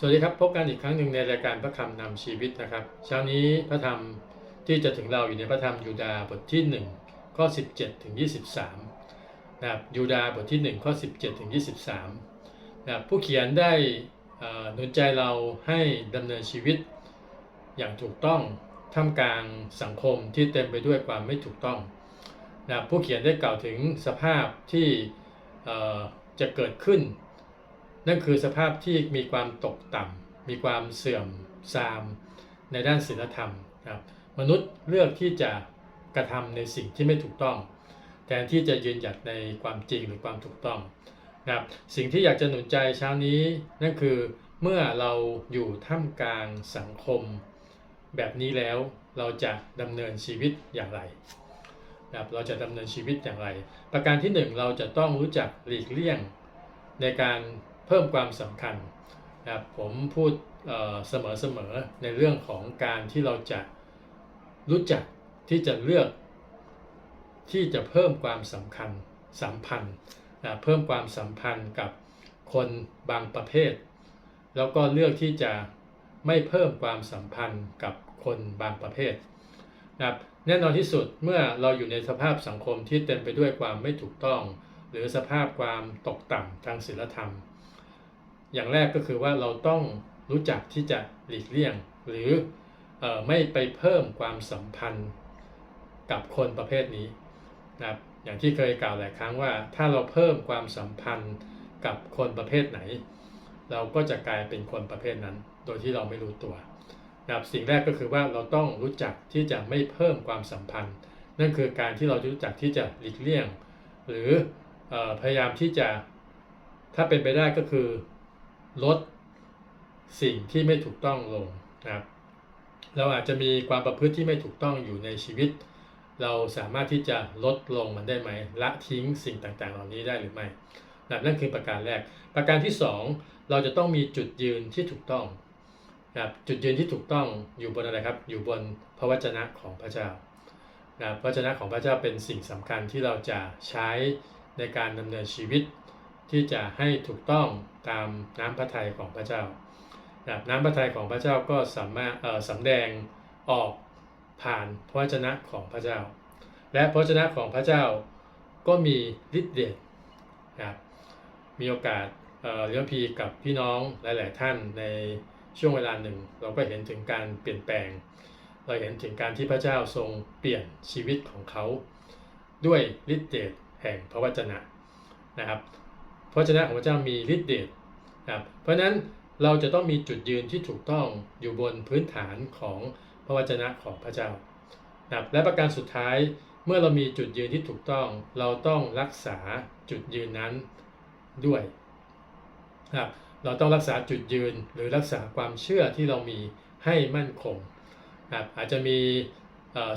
สวัสดีครับ พบกันอีกครั้งหนึ่งในรายการพระคำนำชีวิตนะครับ เช้านี้พระธรรมที่จะถึงเราอยู่ในพระธรรมยูดาบทที่1ข้อ17ถึง23นะครับยูดาบทที่1ข้อ17ถึง23นะครับผู้เขียนได้หนุนใจเราให้ดำเนินชีวิต อย่างถูกต้องท่ามกลางสังคมที่เต็มไปด้วยความไม่ถูกต้องนะครับผู้เขียนได้กล่าวถึงสภาพที่จะเกิดขึ้น นั่นคือสภาพที่มีความตกต่ำมีความเสื่อมทรามในด้านศีลธรรมครับมนุษย์เลือกที่จะกระทำในสิ่งที่ไม่ถูกต้อง แทนที่จะยืนหยัดในความจริงหรือความถูกต้องนะครับสิ่งที่อยากจะหนุนใจเช้านี้นั่นคือเมื่อเราอยู่ท่ามกลางสังคม แบบนี้แล้วเราจะดำเนินชีวิตอย่างไรนะครับเราจะดำเนินชีวิตอย่างไร ประการที่หนึ่งเราจะต้องรู้จักหลีกเลี่ยงในการ เพิ่มความสำคัญนะครับผมพูดเอ่อเสมอๆในเรื่องของการที่เราจะรู้จักที่จะเลือกที่จะเพิ่มความสำคัญสัมพันธ์นะเพิ่มความสัมพันธ์กับคนบางประเภท แล้วก็เลือกที่จะไม่เพิ่มความสัมพันธ์กับคนบางประเภทนะครับแน่นอนที่สุดเมื่อเราอยู่ในสภาพสังคมที่เต็มไปด้วยความไม่ถูกต้อง หรือสภาพความตกต่ำทางศีลธรรม อย่างแรกก็คือว่าเราต้องรู้จักที่จะหลีกเลี่ยง หรืออไม่ไปเพิ่มความสัมพันธ์กับคนประเภทนี้นะครับอย่างที่เคยกล่าวหลายครั้งว่า ถ้าเราเพิ่มความสัมพันธ์กับคนประเภทไหน เราก็จะกลายเป็นคนประเภทนั้น โดยที่เราไม่รู้ตัวนะครับสิ่งแรกก็คือว่าเราต้องรู้จักที่จะไม่เพิ่มความสัมพันธ์ นั่นคือการที่เรารู้จักที่จะหลีกเลี่ยง หรือออพยายามที่จะถ้าเป็นไปได้ก็คือ ลดสิ่งที่ไม่ถูกต้องลงนะครับ เราอาจจะมีความประพฤติที่ไม่ถูกต้องอยู่ในชีวิต เราสามารถที่จะลดลงมันได้ไหมละทิ้งสิ่งต่างๆ เหล่านี้ได้หรือไม่นะนั่นคือประการแรก ประการที่ 2 เราจะต้องมีจุดยืนที่ถูกต้องนะครับจุดยืนที่ถูกต้องอยู่บนอะไรครับ อยู่บนพระวจนะของพระเจ้านะพระวจนะของพระเจ้าเป็นสิ่งสำคัญที่เราจะใช้ในการดำเนินชีวิต ที่จะให้ถูกต้องตามน้ำพระทัยของพระเจ้า น้ำพระทัยของพระเจ้าก็สามารถสำแดงออกผ่านพระวจนะของพระเจ้า และพระวจนะของพระเจ้าก็มีฤทธิ์เดชนะครับมีโอกาสเอ่อเลี้ยงพีกับพี่น้องหลาย ๆ ท่านในช่วงเวลาหนึ่ง เราก็เห็นถึงการเปลี่ยนแปลง เราเห็นถึงการที่พระเจ้าทรงเปลี่ยนชีวิตของเขา ด้วยฤทธิ์เดชแห่งพระวจนะนะครับ พระวจนะของพระเจ้ามีฤทธิ์เดชครับเพราะฉะนั้นเราจะต้องมีจุดยืนที่ถูกต้องอยู่บนพื้นฐานของพระวจนะของพระเจ้าครับและประการสุดท้ายเมื่อเรามีจุดยืนที่ถูกต้อง เราต้องรักษาจุดยืนนั้นด้วยครับเราต้องรักษาจุดยืนหรือรักษาความเชื่อที่เรามีให้มั่นคงครับอาจจะมี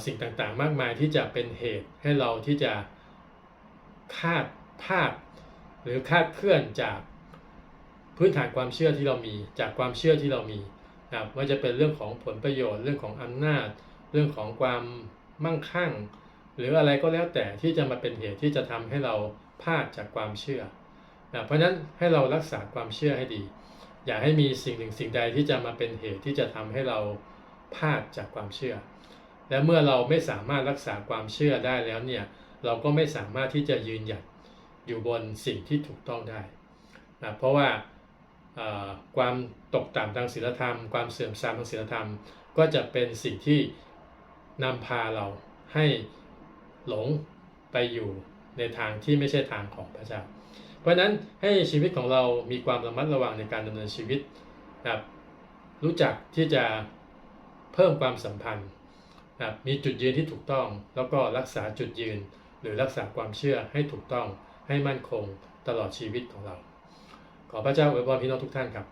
สิ่งต่างๆ มากมายที่จะเป็นเหตุให้เราที่จะคาดพลาด หรือคาดเคลื่อนจากพื้นฐานความเชื่อที่เรามี จากความเชื่อที่เรามีนะครับว่าจะเป็นเรื่องของผลประโยชน์ เรื่องของอำนาจ เรื่องของความมั่งคั่ง หรืออะไรก็แล้วแต่ที่จะมาเป็นเหตุที่จะทำให้เราพลาดจากความเชื่อนะเพราะฉะนั้นให้เรารักษาความเชื่อให้ดี อย่าให้มีสิ่งหนึ่งสิ่งใดที่จะมาเป็นเหตุที่จะทำให้เราพลาดจากความเชื่อ และเมื่อเราไม่สามารถรักษาความเชื่อได้แล้วเนี่ยเราก็ไม่สามารถที่จะยืนหยัด อยู่บนสิ่งที่ถูกต้องได้นะเพราะว่าความตกต่ำทางศีลธรรม ความเสื่อมทรามทางศีลธรรม ก็จะเป็นสิ่งที่นำพาเราให้หลงไปอยู่ในทางที่ไม่ใช่ทางของพระเจ้า เพราะฉะนั้นให้ชีวิตของเรามีความระมัดระวังในการดำเนินชีวิตนะครับรู้จักที่จะเพิ่มความสัมพันธ์นะครับมีจุดยืนที่ถูกต้อง แล้วก็รักษาจุดยืนหรือรักษาความเชื่อให้ถูกต้อง ให้มั่นคงตลอดชีวิตของเรา ขอพระเจ้าอวยพรพี่น้องทุกท่านครับ